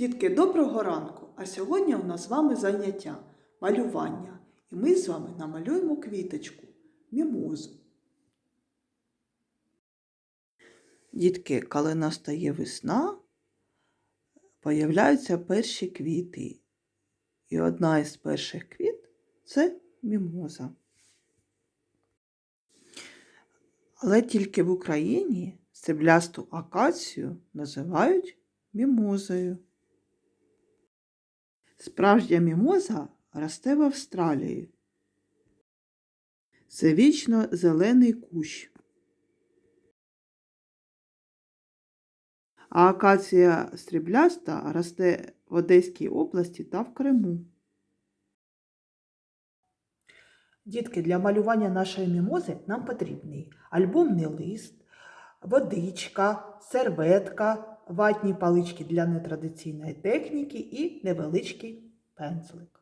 Дітки, доброго ранку! А сьогодні у нас з вами заняття малювання. І ми з вами намалюємо квіточку мімозу. Дітки, коли настає весна, появляються перші квіти. І одна із перших квіт це мімоза. Але тільки в Україні стеблясту акацію називають мімозою. Справжня мімоза росте в Австралії. Це вічно зелений кущ. А акація стрібляста росте в Одеській області та в Криму. Дітки, для малювання нашої мімози нам потрібний альбомний лист, водичка, серветка, ватні палички для нетрадиційної техніки і невеличкий пензлик.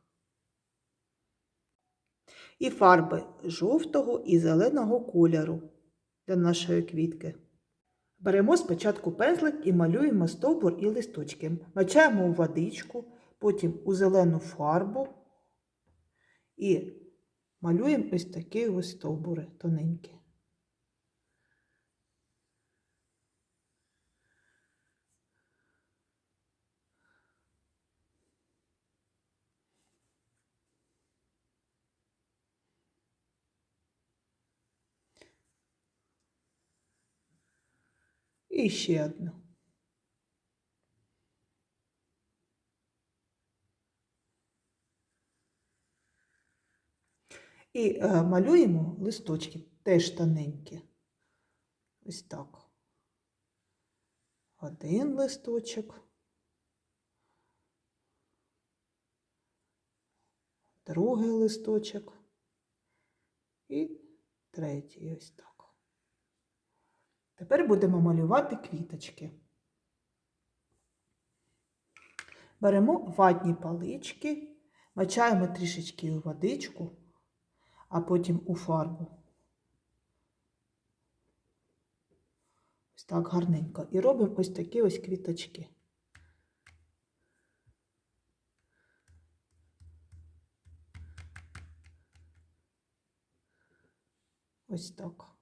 І фарби жовтого і зеленого кольору для нашої квітки. Беремо спочатку пензлик і малюємо стовбур і листочки. Мачаємо у водичку, потім у зелену фарбу і малюємо ось такі ось стовбури тоненькі. І ще одну. І е, малюємо листочки теж тоненькі. Ось так. Один листочок. Другий листочок. І третій ось так. Тепер будемо малювати квіточки. Беремо ватні палички, мачаємо трішечки у водичку, а потім у фарбу. Ось так гарненько. І робимо ось такі ось квіточки. Ось так.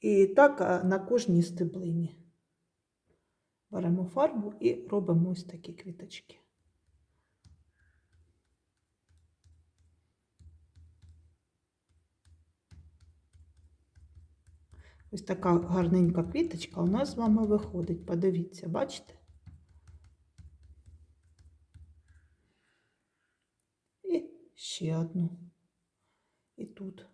І так на кожній стеблині. Беремо фарбу і робимо ось такі квіточки. Ось така гарненька квіточка у нас з вами виходить. Подивіться, бачите? І ще одну. І тут.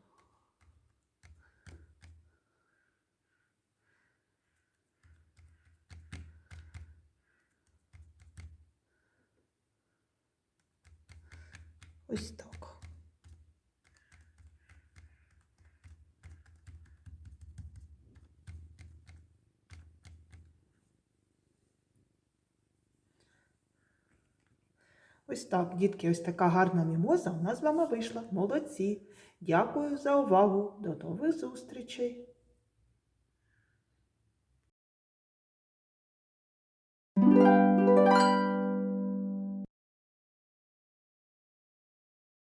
Ось так. Ось так, дітки, ось така гарна мімоза у нас з вами вийшла. Молодці. Дякую за увагу. До нових зустрічей!